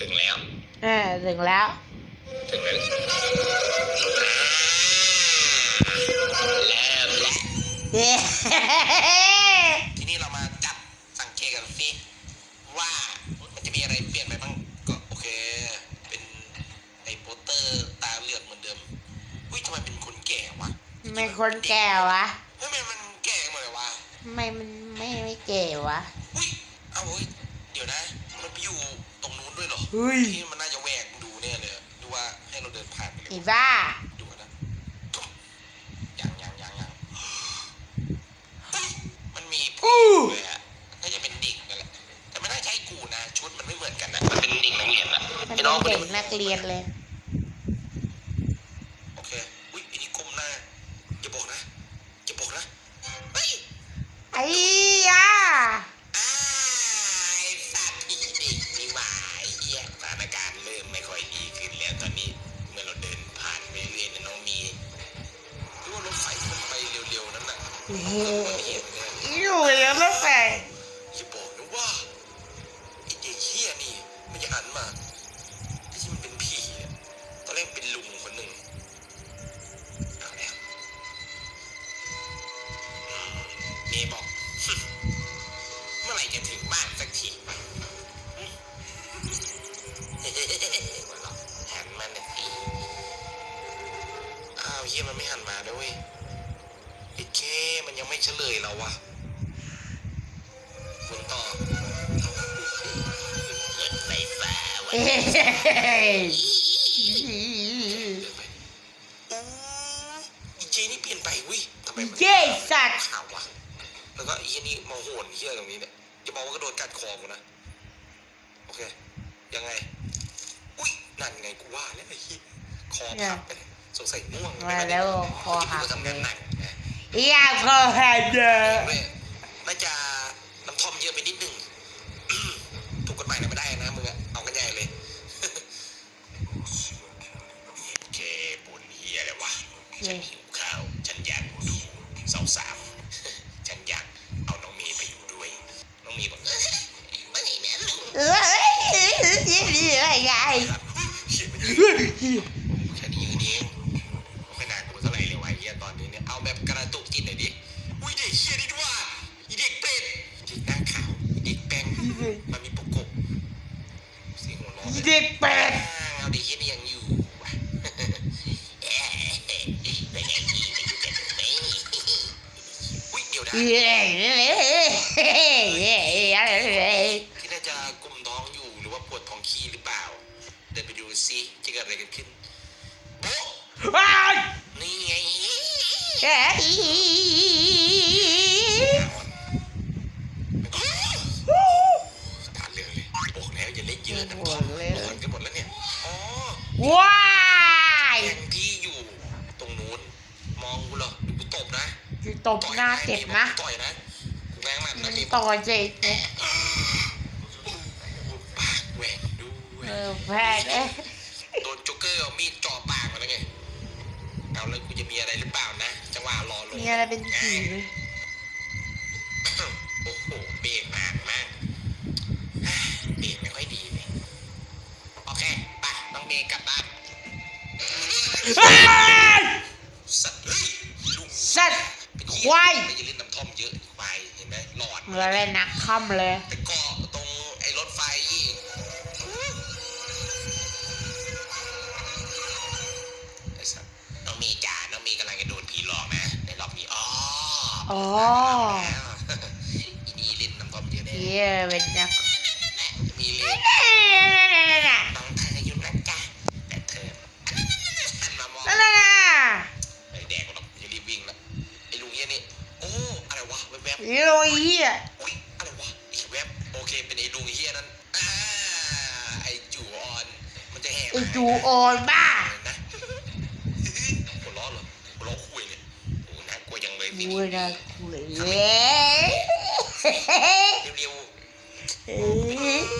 ถึงแล้ว เออถึงแล้ว ถึงแล้วเริ่มแล้วเย้ทีนี้เรามาจับสังเกตกันสิว่ามันจะมีอะไรเปลี่ยนไปบ้างก็โอเค เป็นไอ้โปสเตอร์ตาเหลือกเหมือนเดิมอุ้ยทำไมเป็นคนแก่วะทำไมคนแก่วะทำไมมันแก่หมดเลยวะทำไมมันไม่ไม่แก่วะอุ้ยเอาเฮ้ยเดี๋ยวนะมันไปอยู่ตรงนู้นด้วย เหรอเฮ้ยที่มันน่าจะแหวกดูเนี่ยเลยดูว่าให้เราเดินผ่านไปเลยไอ้บ้า ดูกันนะยังยังยังยังเฮ้ยมันมีผู้หญิงเลยอะน่าจะเป็นเด็กนั่นแหละแต่ไม่น่าใช่กูนะชุดมันไม่เหมือนกันนะมันเป็นเด็กนักเรียนอะมันไอ้เป็นน้องคนเด็กนี้นักเรียนเลย เฮ้นี้เดินไปโอ้อีเจนี่เปลี่ยนไปวิทำไมมันเย้สัตว์ข่าววะแล้วก็อ้เหี้ยนี่มาโหนเหี้ยตรงนี้เนี่ยอย่าบอกว่ากระโดดกัดคอกูนะ โอเค ยังไง อุ้ยนั่นไงกูว่าแล้วไอ้เหี้ยคอพับไปสงสัยม่วงมาแล้วคอหักทำงานหนักอยากคอหักเยอะ แบบกระตุกจิตหน่อยดิ อุ้ยเด็กเฮียนี่ด้วยอีเด็กเปรตอีเด็กหน้าขาวอีเด็กแป้งมันมีปกกบเสียงหัวเราะเลยเด็กเป็ดเอาดิเฮียนี่ยังอยู่ว่ะเอ๊ะเป็นไงพี่ไปอยู่กันไหมอุ้ยเดี๋ยวนะ เย้ที่น่าจะกุมท้องอยู่หรือว่าปวดท้องขี้หรือเปล่า เดินไปดูซิจะเกิดอะไรกันขึ้นโป๊ะว้าวนี่ไงเฮ้ย ตาเหลืองเลยบอกแล้วอย่าเล่นเยอะน้ำท่อมร้อนกันหมดแล้วเนี่ยอ๋อว้ายแทงพี่อยู่ตรงนู้นมองกูเหรอดูกูตบนะตบหน้าเจ็บนะต่อยนะกูแรงมากนะมีต่อเจ็บปากแหว่งด้วยเออแพทย์เอ๊ะ อลงมีอะไรเป็นผีไหมโอ้โหเบรกมากมากเบรกไม่ค่อยดีเลยโอเคไปน้องเมย์กลับบ้านสัตว์เฮ้ยลุงสัตว์เป็นเหี้ควายไม่จะเล่นน้ำท่อมเยอะควายเห็นไหมหลอดเหมือนอะไรนักค่ำเลยไปเกาะ อ๋อแล้วอีนี่เล่นน้ำท่อมเยอะแน่เย้เป็นนักมีเล่นน้องเธออยู่นะจ๊ะแต่เธอหันมามองนั่นน่ะไอ้แดกหรอกจะรีบวิ่งแล้วไอ้ลุงเหี้ยนี่โอ้อะไรวะแวบๆนี่โอ้ยเหี้ยอุ้ยอะไรวะอีกแวบโอเคเป็นไอ้ลุงเฮียนั้นอ่าไอ้จูออนมันจะแหกไอจูโอนบ้า นะหัวล้อเหรอหัวล้อคุยเนี่ยโอ้น่ากลั วยังเลยพี่ดูนี่นะคุยเย้เร็วเอ้ยๆ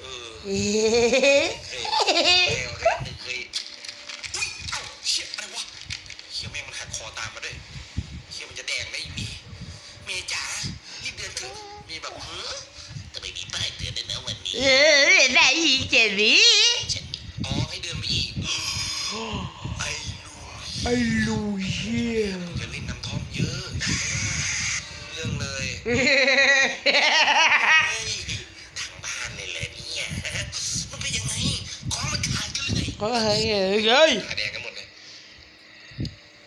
เออเอ้ยเฮ้ยเฮ้ยเฮ้ยเฮ้ยอุ้ยเอ้าเชี่ยอะไรวะเชี่ยแม่งมันหักคอตามมาด้วยเชี่ยมันจะแดงได้มีเมย์จ๋ารีบเดินเถอะมีแบบเฮ้อแต่ไม่มีป้ายเตือนด้วยนะวันนี้ เอ้ยได้เจ็ดวิเจ็ด เลยก็เฮ้ยเฮ้ยเฮ้ยขาแดงกันหมดเลย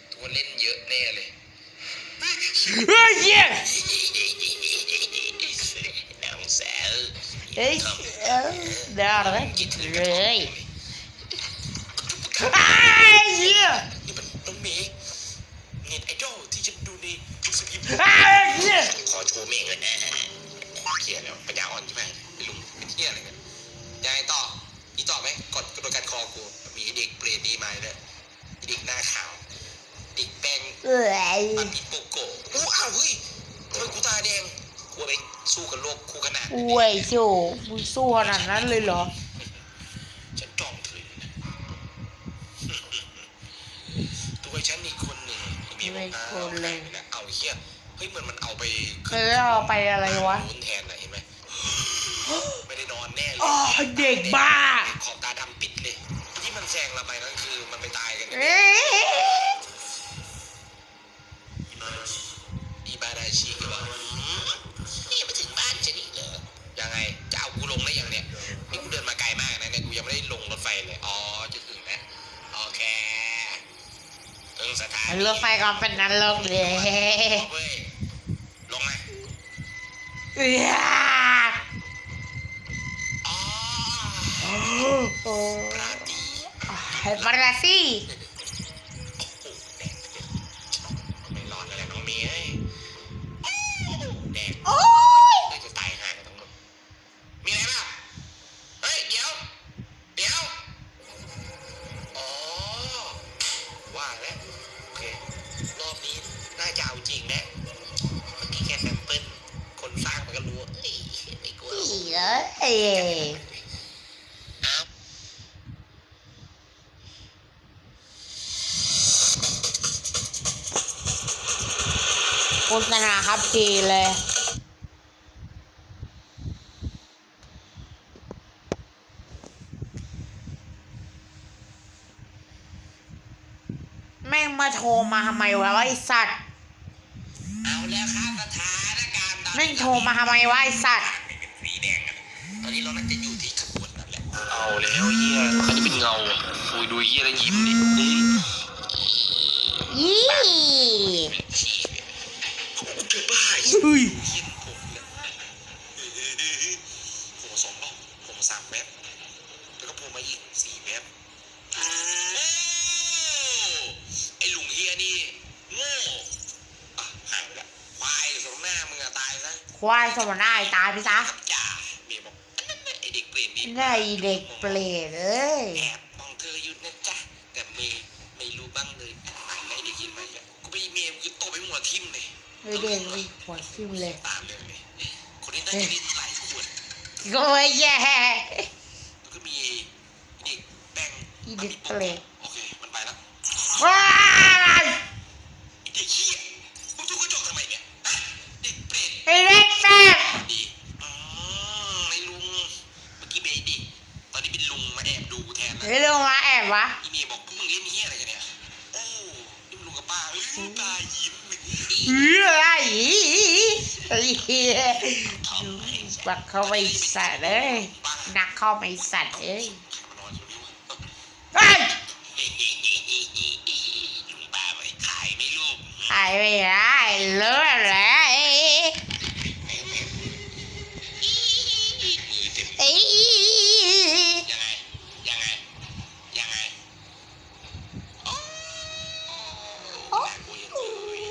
ทุกคนเล่นเยอะแน่เลยเฮ้ยเหี้ยน้องสาวเฮ้ยเอ้ยเดี๋ยวอะไรเลยไอ้เหี้ยนี่มันน้องเมย์เน็ตไอดอลที่ฉันดูในยูสพิมไอ้เหี้ยขอโชว์เมย์เลยนะเขียนแล้วปัญญาอ่อนใช่ไหมไอ้ลุงเป็นเที่ยอะไรกันยังไงต่อ อีต่อไหมกดกระโดดการคอกูมีเด็กเปรตดีมาเลยเด็กหน้าขาวเด็กแป้งเอ้ยปันปิโกโก้อู้อ้าวเฮ้ยทำไมกูตาแดงกูไปสู้กับโลกคู่ขนานอวยโจมึงสู้ขนาดนั้นเลยเหรอฉันจองเธออยู่นะตัวฉันอีกคนหนึ่งมีบอกนะเอาเฮียเฮ้ยมันมันเอาไปเออเอาไปอะไรวะนู้นแทนน่ะเห็นไหมไม่ได้น อนแน่เลยอ๋อเด็กบ้า ขอบตาดำปิดเลยที่มันแซงเราไปนั่นคือมันไปตายกันเอ้ยอีบาดาชิก็ว่านี่มาถึงบ้านฉันอีกเหรอยังไงจะเอากูลงได้ยังเนี่ยนี่กูเดินมาไกลมากนะเนี่ยกูยังไม่ได้ลงรถไฟเลยอ๋อจะถึงนะโอเคถึงสถานีรถไฟก็เป็นนรกเลยเว้ยลงมาเอ้ย อ๋อ โอ้ปราตี ฆษณาครับดีเลยแม่งมาโทรมาทำไมวะไอสัตว์เอาแล้วครับสถานการณ์ตอนแม่งนี้โทรมาทำไมวะไอสัตว์เป็นสีแดงกันตอนนี้เราน่าจะอยู่ที่ขบวนนั่นแหละเอาแล้วเฮียเขาจะเป็นเงาคุยดูเฮียแล้วยิ้มดินี่ยี่ เฮ้ยเฮียผมเลยผมมาสองรอบผมมาสามแว็บแล้วก็ผมมาอีกสี่แว็บโอ้ไอลุงเฮียนี่โง่อะหายไปละควายสมหน้ามึงอะตายซะควายสมนาไอตายไปซะครับจ่าเมียบอกอันนั้นน่ะไอเด็กเปลี่ยนนี่ไงเด็กเปรตเอ้ย แอบ เลยเฮ้ยเด็กมีหัวทิ่มเลยตามเลยเลยคนนี้น่าจะได้หลายขวดโอ้ยแย่แล้วก็มีเด็กแป้งอีเด็กเปรตโอเค มันไปแล้วว้า ไอ้เหี้ยบักเข้าไปสัตว์เอ้ยหนักเข้าไปสัตว์เอ้ยมานอนอยู่นี่วะเฮ้ยลุงป้าไม่ขายไม่ลูกหายไปได้เลิศเลย มือเต็ม เอ้ย ยังไง ยังไง ยังไงโอ้โอ้น่ากลัวยังเลย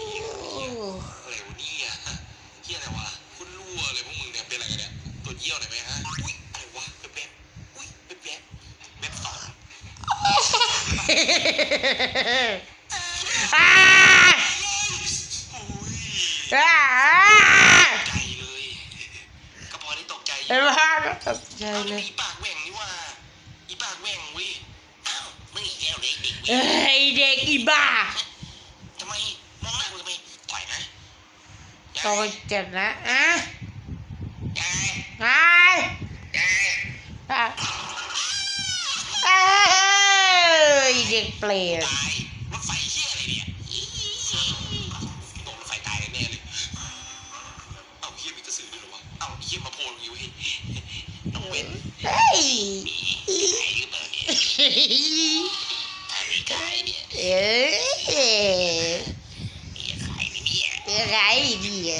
อะไรวะเนี่ยเฮียอะไรวะคุณรั่วเลยพวกมึงเนี่ยเป็นอะไรกันเนี่ยตรวจเยี่ยวหน่อยไหมฮะ อุ้ยอะไรวะแป๊บแป๊บอุ้ยแป๊บแป๊บแป๊บสอง อ่าโอ้ยอ่าใจเลยก็พอได้ตกใจอยู่เห็นไหมตกใจเอาเลย อีปากแหว่งนี่ว่าอีปากแหว่งเว้ยอ้าวมึงอีกแล้วเลยเด็กเอ้ยเด็กอีบ้าทำไมมองหน้ากูทำไมต่อยนะโตเจ็บนะอะยายไงยายอะ ด็กเปรตตายรถไฟเฮียอะไรเนี่ยตกรถไฟตายแน่เลย เอ้าเฮียมีกระสือด้วยเหรอวะ เอ้าเฮียมาโผล่ตรงนี้เว้ยน้องเว้นเฮ้ยมีใครหรือเปล่าเนี่ยถ้ามีใครเนี่ยเอ้ยมีใครไหมเนี่ยอะไรเนี่ย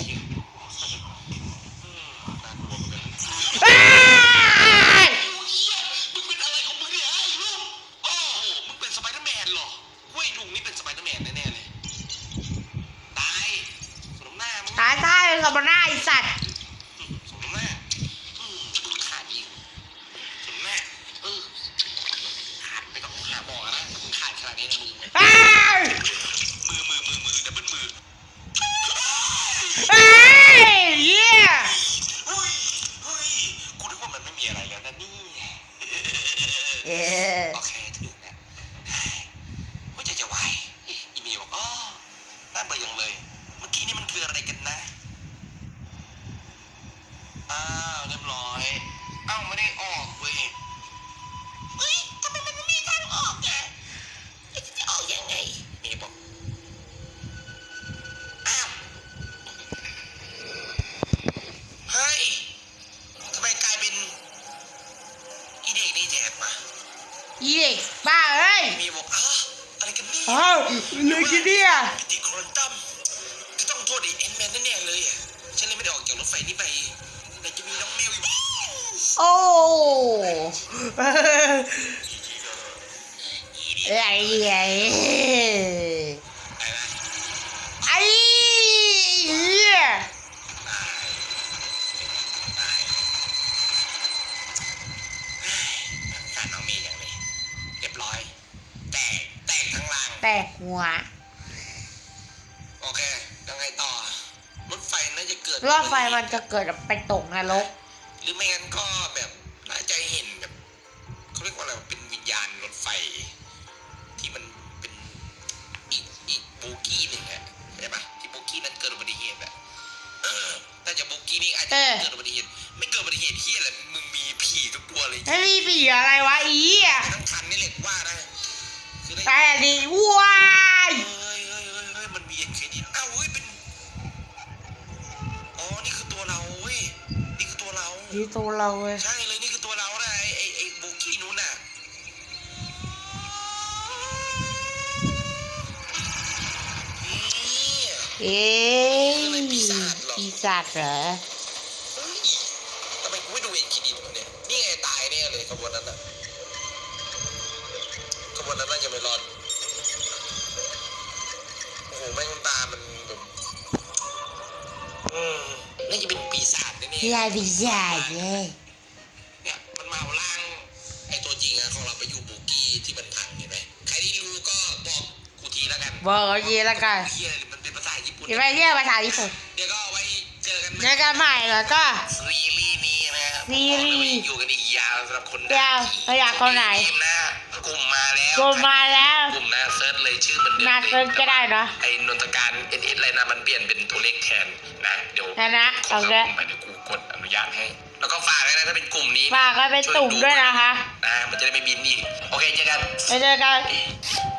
น่ากลัวเหมือนกัน อ้าย เฮียมึงเป็นอะไรของมึงเนี่ยไอ้ลูกโอ้โหมึงเป็นสไปเดอร์แมนเหรอเว้ยลุงนี่เป็นสไปเดอร์แมนแน่ๆเลย ตายสมน้ำหน้ามึง ตายตายกับมันหน้าไอสัตว์ สมน้ำหน้าอืมขาดอีกสมน้ำหน้าเออขาดไปกับหาหมอนะมึงขาดขนาดนี้นะมึง อ้าย มือมือมือมือดับเบิลมือ อ้ายเหี้ย เฮ้ยเฮ้ยกูนึกว่ามันไม่มีอะไรแล้วนะนี่ เออ โอเคถึงแล้วว่าจะจะไหวอีเมลบอกอ๋อน่าเบื่อยังเลย เมื่อกี้นี่มันคืออะไรกันนะ อ้าวเรียบร้อย เอ้าไม่ได้ออกเว้ย เฮ้ยทำไมมันไม่มีทางออกอะไอ้จะจะออกยังไงเมย์บอก อ้าว เฮ้ยทำไมกลายเป็นอีเด็กนี่แจกมา อีเด็กบ้าเอ้ย มีบอกอ้าอะไรกันเนี่ย เอ้าลูกจีเดีย มิติโครนตัมจะต้องโทษไอ้เอ็นแมนแน่ๆเลยอะ ฉันเลยไม่ได้ออกจาก รถไฟนี้ไปไหนจะมีน้องแมวอยู่โอ้อีนี่อะไรเนี่ยไปนะไอ้เหี้ยตายตายขาดน้องเมย์อย่างเลยเรียบร้อยแตกแตกทั้งรางแตกหัว โอเคยังไงต่อรถไฟ น่าจะเกิดรอบไฟมันจะเกิดไปตกนรก หรือไม่งั้นก็แบบน่าจะเห็นแบบเขาเรียกว่าอะไรวะเป็นวิญญาณรถไฟ ที่มันเป็นอีกอีกโบกี้หนึ่งอะเข้าใจปะที่โบกี้นั้นเกิดอุบัติเหตุอะเออน่าจะโบกี้นี้อาจจะเออเกิดอุบัติเหตุไม่เกิดอุบัติเหตุเฮียอะไรมึงมีผีทุกตัวเลยไอ้นี่ปีอะไรวะอีอะทั้งคันนี่เหล็กว่านะคือได้แต่ดีว้า ตัวเราดีตัวเราเว้ยใช่เลยนี่คือตัวเรานะไอไอไอโบกี้นู้นน่ะนี่เอ๊ะปีศาจเหรอเปีศาจแน่ๆพี่ไปีศาจเลยเนี่ยมันมาเอาร่างไอ้ตัวจริงอะของเราไปอยู่บูกี้ที่มันพังเห็นไหมใครที่รู้ก็บอกกูทีแล้วกันบอกเอาทีละกันเฮียมันเป็นภาษาญี่ปุ่นเดี๋ยวไปเรียกภาษาญี่ปุ่นเดี๋ยวก็ไว้เจอกันเจอกันใหม่แล้วก็ซีรีส์นี้นะครับซีรีส์อยู่กันอีกยาวสำหรับคนยาวเราอยากคนไหนนะกลุ่มมาแล้วกดมมาแล้วกลุ่มนะเซิร์ชเลยชื่อมันเดิมนาเซิร์ชก็ได้เนอะไอ้นนทการเอ็นเอสอะไรนะมันเปลี่ยนเป็นตัวเลขแทนนะเดี๋ยวนะนะขอเอาละกลุ่มไปเดี๋ ยวกูกดอนุญาตให้ แล้วก็ฝากไว้นะถ้าเป็นกลุ่มนี้ฝากไว้เป็นตุ่มด้วยนะคะ นะมันจะได้ไม่บินอีก โอเคเจอกัน ไปเจอกันเ